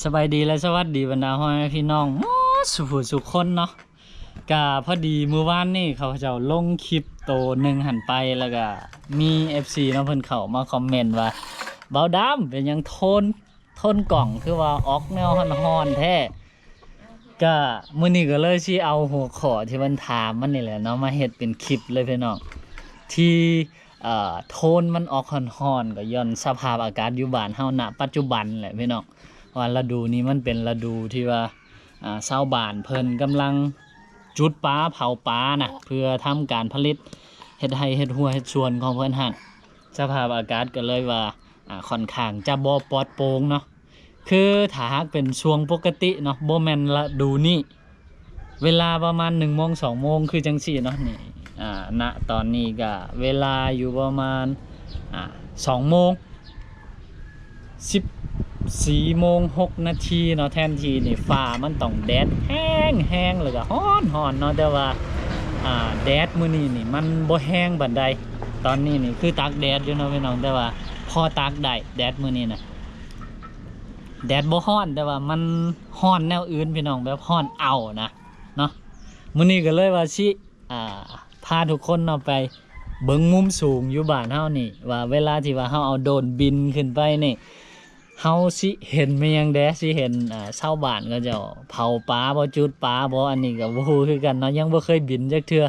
สบายดีและสวัสดีบรรดาพ่อแม่พี่น้องมดสุขสุขคนเนาะกะพอดีมือวานนี่เขาเจะลงคลิปโตหนึ่งหันไปแล้วก็มี FC เนาะเพิ่นเขามาคอมเมนต์ว่าเบาดำเป็นยังทนทนกล่องคือว่าออกแนวฮ้อนแท้ก็มื้อนี้ก็เลยสิเอาหัวข้อที่มันถามมันนี่แหละเนาะมาเฮ็ดเป็นคลิปเลยพี่น้องที่เอ่อโทนมันออกฮ้อนๆก็ย้อนสภาพอากาศอยู่บ้านเฮาณปัจจุบันแหละพี่น้อง ว่าฤดูนี้มันเป็นฤดูที่ว่าชาวบ้านเพิ่นกำลังจุดปลาเผาปลานะเพื่อทำการผลิตเฮ็ดให้เฮ็ดหัวเฮ็ดสวนของเพิ่นหันสภาพอากาศก็เลยว่าอ่าค่อนข้างจะบ่ปลอดโปร่งเนาะคือถ้าหากเป็นช่วงปกติเนาะบ่แม่นฤดูนี้เวลาประมาณ1โมง2โมงคือจังซี่เนาะนี่อ่าณตอนนี้ก็เวลาอยู่ประมาณอ่า2โมง10 สี่โมงหกนาทีเนาะแทนทีนี่ฟ้ามันต้องแดดแห้งแห้งเลยก็ฮ้อนฮ้อนเนาะแต่ว่าอ่าแดดมื้อนี้นี่มันบ่แห้งบันไดตอนนี้นี่คือตากแดดอยู่เนาะพี่น้องแต่ว่าพอตากได้แดดมื้อนี้นะแดดบ่ฮ้อนแต่ว่ามันฮ้อนแนวอื่นพี่น้องแบบฮ้อนเอานะเนาะมื้อนี้ก็เลยว่าสิอ่าพาทุกคนเนาะไปเบิ่งมุมสูงอยู่บ้านเฮานี่ว่าเวลาที่ว่าเฮาเอาโดนบินขึ้นไปนี่ เฮาสิเห็นไม่ยังแดสิเห็นอ่าชาบ้านก็จะเผาปลาบ่จุดปลาบ่อันนี้ก็บ่ฮู้คือกันเนาะยังบ่เคยบินจักเทื่อ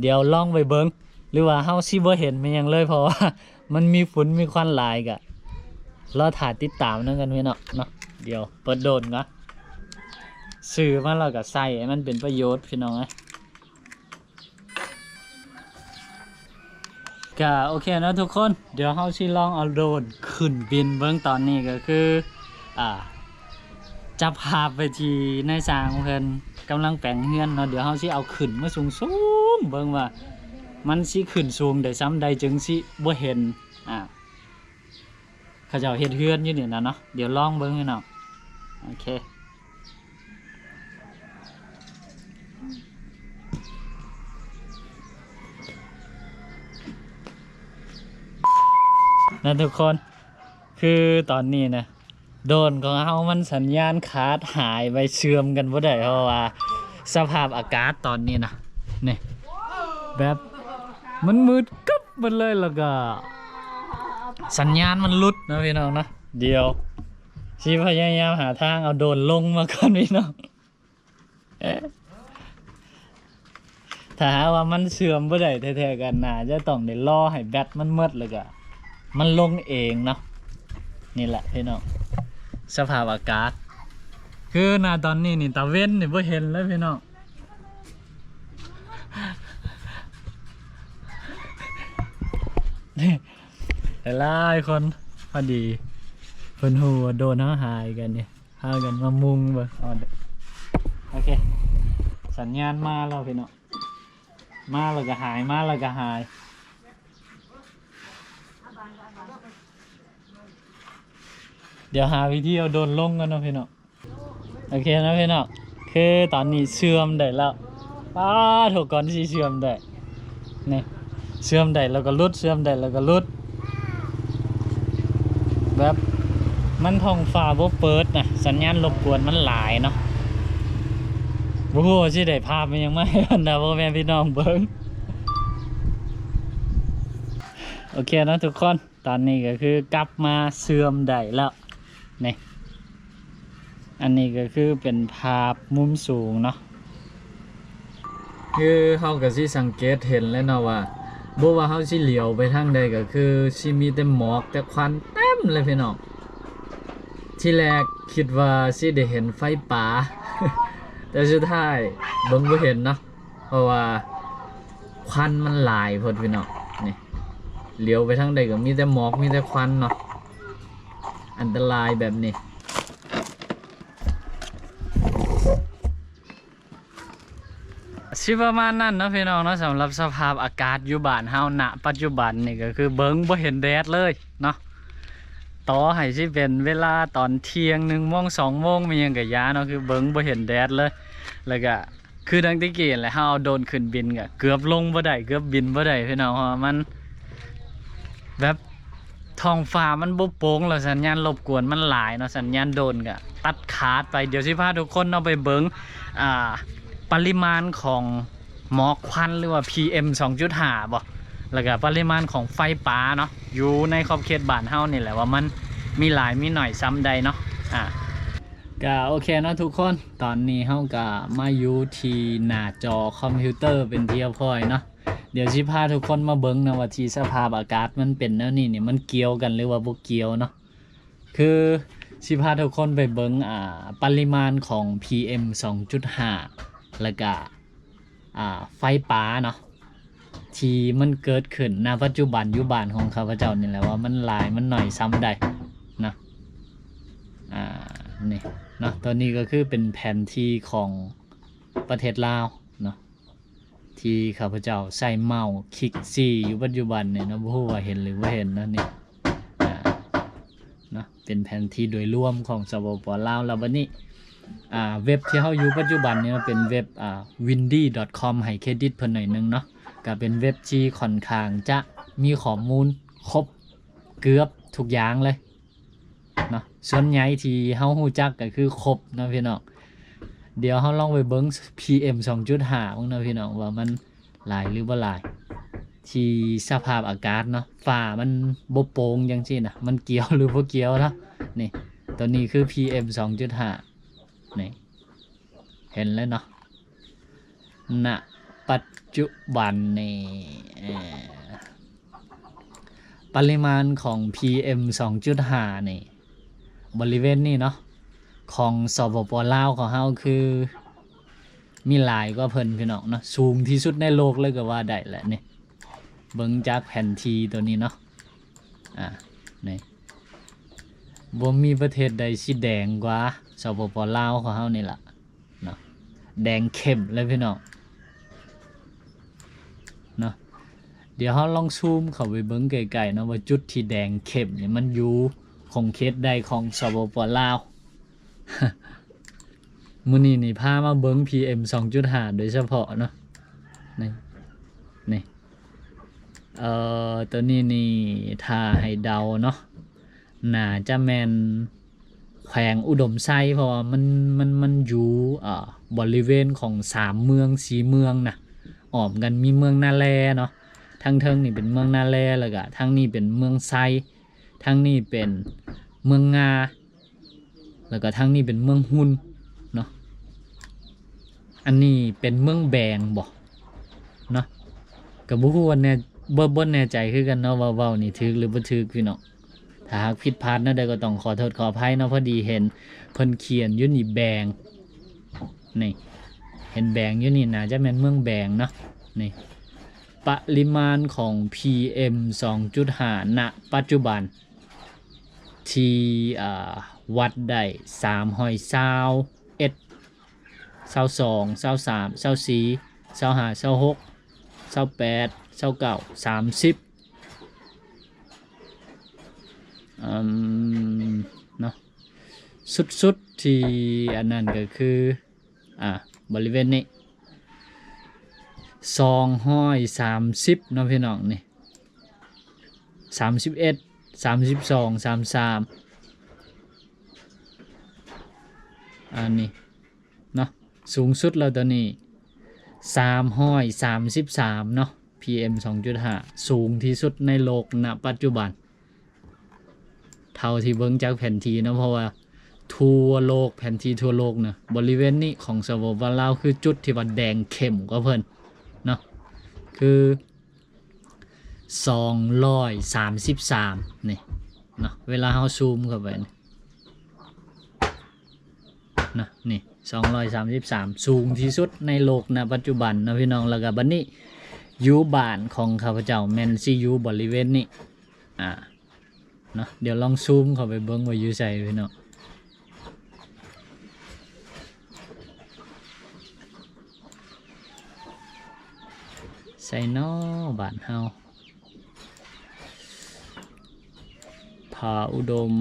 เดี๋ยวลองไปเบิ่งหรือว่าเฮาสิบ่เห็นไม่ยังเลยเพราะว่ามันมีฝุ่นมีควันหลายก็รอถ่ายติดตามนั่นกันไว้เนาะเนาะเดี๋ยวเปิดโดนก่อนซื้อมาแล้วก็ใส่มันเป็นประโยชน์พี่น้องนะ ก็โอเคนะทุกคน เดี๋ยวเฮาสิลองเอาโดรนขึ้นบินเบิ่งตอนนี้ก็คืออ่าจับภาไปที่ในสางเพิ่นกำลังแปลงเฮือนเนาะเดี๋ยวเฮาสิเอาขึ้นมาสูงสูงเบิ่งว่า มันสิขึ้นสูงได้ซ้ำใดจึงสิบ่เห็นอ่าเขาเจ้าเฮ็ดเฮือนอยู่นี่นะเนาะเดี๋ยวลองเบิ่งให้เนาะโอเค นะทุกคนคือตอนนี้นะโดนของเฮามันสัญญาณขาดหายไปเชื่อมกันบ่ได้เพราะว่า สภาพอากาศตอนนี้นะนี่แบบมันมืดกึบหมดเลยแล้วก็ สัญญาณมันลุดนะพี่น้องนะเดี๋ยวชีพยายามหาทางเอาโดนลงมาก่อนพี่น้องเอ๊ะถ้าว่ามันเสื่อมบ่ได้แท้ๆกันน่าจะต้องได้รอให้แบตมันหมดแล้วก็ มันลงเองเนาะนี่แหละพี่น้องสภาพอากาศ คือนาตอนนี้นี่ตาเว้นนี่บ่เห็นแล้วพี่น้องนี่หลายคนพอดีเพิ่นฮู้ว่าโดนเฮาหายกันนี่พากันมามุงเบิ่งโอเค สัญญาณมาแล้วพี่น้องมาแล้วก็หายมาแล้วก็หาย เดี๋ยวหาวิธีเอาโดนลงกันเนาะพี่เนาะโอเคนะพี่เนาะคือตอนนี้เชื่อมได้แล้วป้าถูกก่อนที่เชื่อมได้นี่เชื่อมได้แล้วก็ลุดเชื่อมได้แล้วก็ลุดแบบมันท้องฟ้าบ่เปิดนะสัญญาณรบกวนมันหลายเนาะบ่ฮู้ว่าสิได้ภาพมันยังไม่ให้บรรดาพ่อแม่พี่น้องเบิ่งโอเคนะทุกคน ตอนนี้ก็คือกลับมาเชื่อมได้แล้ว นี่อันนี้ก็คือเป็นภาพมุมสูงเนาะคือเฮาก็สิสังเกตเห็นแล้วเนาะว่าบ่ว่าเฮาสิเหลียวไปทางใดก็คือสิมีแต่หมอกแต่ควันเต็มเลยพี่น้องที่แรกคิดว่าสิได้เห็นไฟป่าแต่สุดท้ายเบิ่งบ่เห็นเนาะเพราะว่าควันมันหลายพดพี่น้องนี่เหลียวไปทางใดก็มีแต่หมอกมีแต่ควันเนาะ อันตรายแบบนี้สิประมาณนั้นเนาะพี่น้องเนาะสำหรับสภาพอากาศอยู่บ้านเฮาณปัจจุบันนี่ก็คือเบิ้งบ่เห็นแดดเลยเนาะต่อให้สิเป็นเวลาตอนเที่ยงหนึ่งโมงสองโมงมียังก็ยาเนาะคือเบิ้งบ่เห็นแดดเลย แล้วก็คือดังที่เกี้แหละเฮาเอาโดนขึ้นบินก็เกือบลงบ่ได้เกือบบินบ่ได้พี่น้องเพราะมันแบบ ทองฟ้ามันบ่โป่งแล้วสัญญาณรบกวนมันหลายเนาะสัญญาณโดนก็ตัดขาดไปเดี๋ยวสิพาทุกคนเอาไปเบิงอ่าปริมาณของหมอกควันหรือว่า PM 2.5บ่แล้วก็ปริมาณของไฟป่าเนาะอยู่ในขอบเขตบ้านเฮานี่แหละว่ามันมีหลายมีหน่อยซ้ำใดเนาะอ่าก็โอเคนะทุกคนตอนนี้เฮาก็มาอยู่ที่หน้าจอคอมพิวเตอร์เป็นเรียบร้อยเนาะ เดี๋ยวสิพาทุกคนมาเบิ้งนะว่าทีสภาพอากาศมันเป็นแนวนี้เนี่ยมันเกี่ยวกันหรือว่าบ่เกี่ยวเนาะคือสิพาทุกคนไปเบิ้งอ่าปริมาณของ PM 2.5 แล้วก็อ่าไฟป่าเนาะที่มันเกิดขึ้นณปัจจุบันยุบานของข้าพเจ้านี่แหละว่ามันหลายมันหน่อยซ้ำใดนะอ่านี่เนาะตอนนี้ก็คือเป็นแผนที่ของประเทศลาว ที่ข้าพเจ้าใส่เมาส์คลิกซี่อยู่ปัจจุบันเนี่ยนะบ่ฮู้ว่าเห็นหรือว่าเห็นนะนี่เนะเป็นแผนที่โดยรวมของสปปลาวแล้วบัดนี้อ่าเว็บที่เฮาอยู่ปัจจุบันเนี่ยเป็นเว็บอ่า windy.com ให้เครดิตเพิ่นหน่อยนึงเนาะก็เป็นเว็บที่ค่อนข้างจะมีข้อมูลครบเกือบทุกอย่างเลยเนาะส่วนใหญ่ที่เฮาฮู้จักก็คือครบนะพี่น้อง เดี๋ยวเราลองไปเบิ้ง PM 2.5ของนะพี่น้องว่ามันหลายหรือบ่หลาย ที่สภาพอากาศเนาะฟ้ามันบโป่งจังซี่นะมันเกี่ยวหรือบ่เกี่ยวนะนี่ตัวนี้คือ PM 2.5นี่เห็นแล้วเนาะณปัจจุบันนี่ปริมาณของ PM 2.5นี่บริเวณนี้เนาะ ของสปปลาวของเฮาคือ มีหลายก็เพิ่นพี่น้องเนาะสูงที่สุดในโลกเลยก็ว่าได้แหละนี่เบิ่งจากแผ่นทีตัวนี้เนาะอ่านี่บ่มีประเทศใดสิแดงกว่าสปปลาวของเฮานี่ล่ะเนาะแดงเข้มเลยพี่น้องเนาะเดี๋ยวเฮาลองซูมเข้าไปเบิ่งไกลๆเนาะว่าจุดที่แดงเข้มนี่มันอยู่ของเขตใดของสปปลาว มื้อนี้นี่พามาเบิ้ง PM 2.5 โดยเฉพาะเนาะนี่นี่เอ่อตัวนี้นี่ถ้าให้เดาเนาะน่าจะแมนแขวงอุดมไซเพราะว่ามันมันมันอยู่อ่าบริเวณของสามเมืองสีเมืองนะอ้อมกันมีเมืองนาแลเนาะทางเทิงนี่เป็นเมืองนาแลแล้วก็ทางนี้เป็นเมืองไซทางนี้เป็นเมืองงาแล้วก็ทางนี้เป็นเมืองหุนเน อันนี้เป็นเมืองแบงบ่เนาะกับบุคคลเนี่ยบ่บ่แน่ใจคือกันเนาะว่าเว้านี่ถึกหรือบ่ถึกพี่น้องถ้าหากผิดพลาดเนาะใดก็ต้องขอโทษขออภัยเนาะพอดีเห็นเพิ่นเขียนอยู่นี่แบงนี่เห็นแบงอยู่นี่น่าจะแม่นเมืองแบงเนาะนี่ปริมาณของ PM 2.5ณปัจจุบัน ที่อ่าวัดได้สามหอยเศร้าเอ็ด เศร้าสองเศร้าสามเศร้าสี่เศร้าห้าเศร้าหกเศร้าแปดเศร้าเก้าสามสิบอืมเนาะสุดๆที่อันนั้นก็คืออ่าบริเวณนี้สองห้อยสามสิบเนาะพี่น้องนี่สามสิบเอ็ดสามสิบสองสามสามอันนี้ สูงสุดเราตอนนี้สามห้อยสามสิบสามเนาะ PM สองจุดห้าสูงที่สุดในโลกณปัจจุบัน เท่าที่เบิ้งจากแผนที่นะเพราะว่าทั่วโลกแผนที่ทั่วโลกนะบริเวณนี้ของสปปลาวคือจุดที่ว่าแดงเข้มกว่าเพิ่นเนาะคือสองร้อยสามสิบสามนี่เนาะเวลาเขาซูมเข้าไปนะนี่ สองร้อยสามสิบสามสูงที่สุดในโลกนะปัจจุบันนะพี่น้องแล้วก็บัดนี้ยูบ้านของข้าพเจ้าแมนซียูบริเวณนี้อ่าเนาะเดี๋ยวลองซูมเข้าไปเบิ้งว่าอยู่ใส่พี่น้องใส่นอบ้านเฮาผาอุดม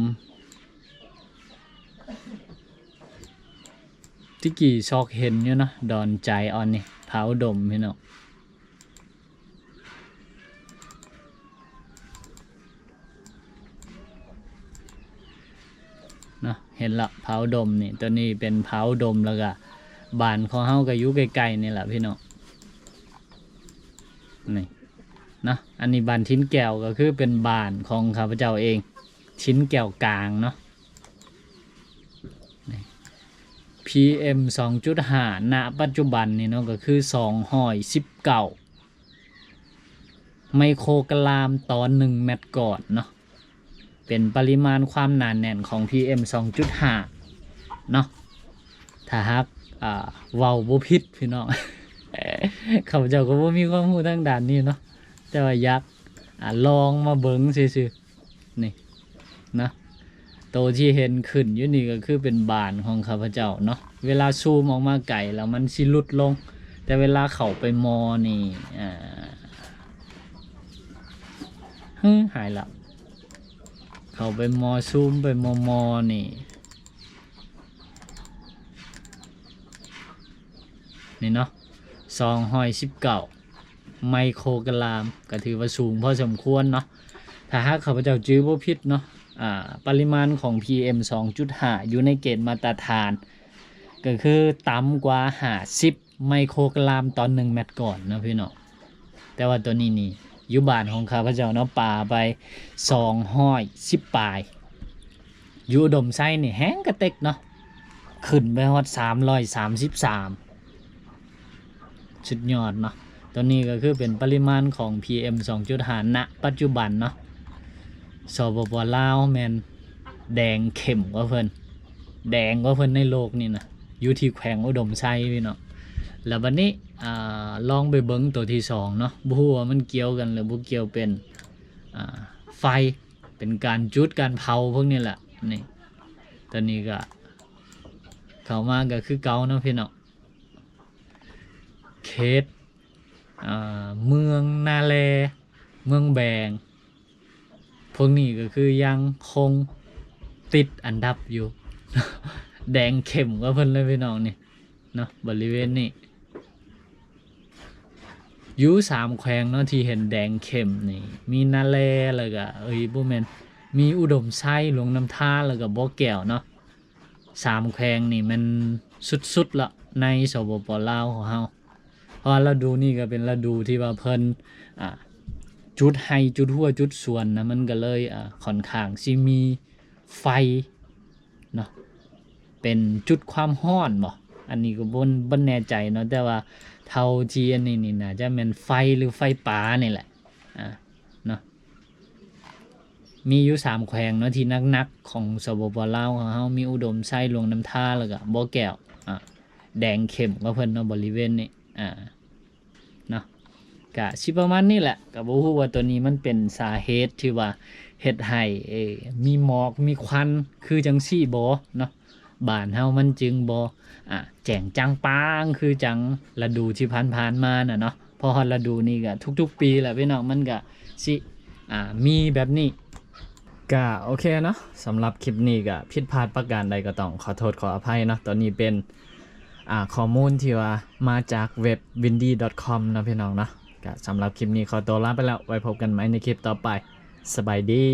ที่กี่ชอกเห็นเนี่ยนะดอนใจออนนี่เผาดมพี่น้องเนาะเห็นละเผาดมนี่ตัวนี้เป็นเผาดมแล้วก็บานของเฮากับยุไกลๆนี่แหละพี่น้องนี่นะอันนี้บานทิ้นแก้วก็คือเป็นบานของข้าพเจ้าเอง ชิ้นแก้วกลางเนาะ PM 2.5ณปัจจุบันนี่เนาะก็คือ219ไมโครกรัมต่อ1เม็ดก่อนเนาะเป็นปริมาณความหนานแน่นของ PM 2.5เนาะถ้าหากเว้าบ่ผิดพี่น้องเขาเจ้าก็บ่มีความรู้ทางด้านนี้เนาะแต่ว่าอยากลองมาเบิ่งซื่อๆนี่นะ โตที่เห็นขึ้นอยู่นี่ก็คือเป็นบานของข้าพเจ้าเนาะเวลาซูมออกมาไกลแล้วมันสิลุดลง แต่เวลาเข้าไปมอนี่อ่าฮึหายละเข้าไปมอซูมไปมอมอนี่นี่เนาะสองหอยสิบเก้าไมโครกรัมก็ถือว่าสูงพอสมควรเนาะถ้าหากข้าพเจ้าจื้อบ่ผิดเนาะ ปริมาณของ PM 2.5 อยู่ในเกณฑ์มาตรฐาน ก็คือต่ำกว่า50ไมโครกรัมต่อ1เม็ดก่อนนะพี่เนาะแต่ว่าตัวนี้นี่อยู่บ้านของข้าพเจ้าเนาะป่าไป210ปลายอยู่ดมไส้นี่แห้งกระเต็กเนาะขึ้นไปฮอด333สุดยอดเนาะตัวนี้ก็คือเป็นปริมาณของ PM 2.5ณปัจจุบันเนาะ สปปลาวแมนแดงเข้มกว่าเพิ่นแดงกว่าเพิ่นในโลกนี่นะอยู่ที่แขวงอุดมไซพี่เนาะแล้วบัดนี้อ่าลองไปเบิ่งตัวที่สองเนาะบ่ฮู้ว่ามันเกี่ยวกันหรือบ่เกี่ยวเป็นอ่าไฟเป็นการจุดการเผาพวกนี้แหละนี่ตัวนี้ก็เข้ามาก็คือเก่าเนาะพี่เนาะเขตเมืองนาแลเมืองแบง พวกนี้ก็คือยังคงติดอันดับอยู่ แดงเข้มกว่าเพิ่นเลยพี่น้องนี่เนาะบริเวณนี้ยูสามแขวงเนาะที่เห็นแดงเข้มนี่มีนาแลแล้วก็เอ้ยบ่แมนมีอุดมไส้หลวงน้ำท่าแล้วก็บ่อแก้วเนาะสามแขวงนี่มันสุดๆละในสปปลาวของเฮาเพราะว่าฤดูนี่ก็เป็นฤดูที่ว่าเพิ่นอ่า จุดไฮจุดหัวจุดส่วนนะมันก็เลยอ่าค่อนข้างสิมีไฟเนาะเป็นจุดความร้อนบ่อันนี้ก็บนบนแน่ใจเนาะแต่ว่าเท่าที่อันนี้นี่น่าจะเป็นไฟหรือไฟป่านี่แหละอ่าเนาะมีอยู่สามแขวงเนาะที่นักๆของสปปลาวของเฮามีอุดมไส้หลวงน้ำท่าแล้วก็บ่อแก้วอ่าแดงเข้มก็เพิ่นเนาะบริเวณนี้อ่า กะสิประมาณนี้แหละก็บ่ฮู้ว่าตัวนี้มันเป็นสาเหตุที่ว่าเฮ็ดให้เอมีหมอกมีควันคือจังซี่บ่เนาะบ้านเฮามันจึงบ่อะแจ้งจังปางคือจังฤดูที่ผ่านๆมาน่ะเนาะพอฮอดฤดูนี้ก็ทุก ๆ ปีแหละพี่น้องมันก็สิอ่ามีแบบนี้ก็โอเคเนาะสำหรับคลิปนี้ก็ผิดพลาดประการใดก็ต้องขอโทษขออภัยเนาะตอนนี้เป็นอ่าข้อมูลที่ว่ามาจากเว็บ windy.com นะพี่น้องเนาะ ก็สำหรับคลิปนี้ขอตัวลาไปแล้ว ไว้พบกันใหม่ในคลิปต่อไป สบายดี